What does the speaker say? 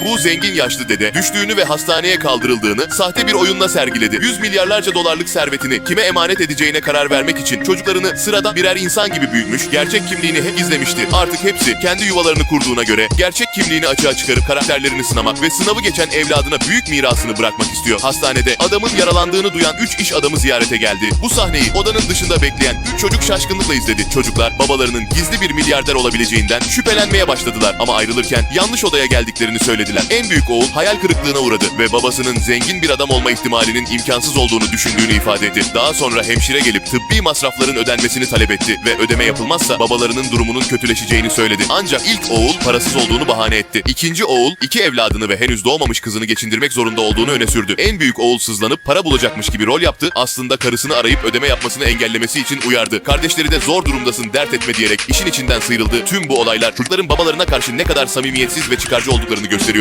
Bu zengin yaşlı dede düştüğünü ve hastaneye kaldırıldığını sahte bir oyunla sergiledi. Yüz milyarlarca dolarlık servetini kime emanet edeceğine karar vermek için çocuklarını sıradan birer insan gibi büyütmüş, gerçek kimliğini hep gizlemişti. Artık hepsi kendi yuvalarını kurduğuna göre gerçek kimliğini açığa çıkarıp karakterlerini sınamak ve sınavı geçen evladına büyük mirasını bırakmak istiyor. Hastanede adamın yaralandığını duyan 3 iş adamı ziyarete geldi. Bu sahneyi odanın dışında bekleyen 3 çocuk şaşkınlıkla izledi. Çocuklar babalarının gizli bir milyarder olabileceğinden şüphelenmeye başladılar ama ayrılırken yanlış odaya geldiklerini söylediler. En büyük oğul hayal kırıklığına uğradı ve babasının zengin bir adam olma ihtimalinin imkansız olduğunu düşündüğünü ifade etti. Daha sonra hemşire gelip tıbbi masrafların ödenmesini talep etti ve ödeme yapılmazsa babalarının durumunun kötüleşeceğini söyledi. Ancak ilk oğul parasız olduğunu bahane etti. İkinci oğul iki evladını ve henüz doğmamış kızını geçindirmek zorunda olduğunu öne sürdü. En büyük oğul sızlanıp para bulacakmış gibi rol yaptı. Aslında karısını arayıp ödeme yapmasını engellemesi için uyardı. Kardeşleri de zor durumdasın dert etme diyerek işin içinden sıyrıldı. Tüm bu olaylar çocukların babalarına karşı ne kadar samimiyetsiz ve çıkarcı olduklarını gösteriyor.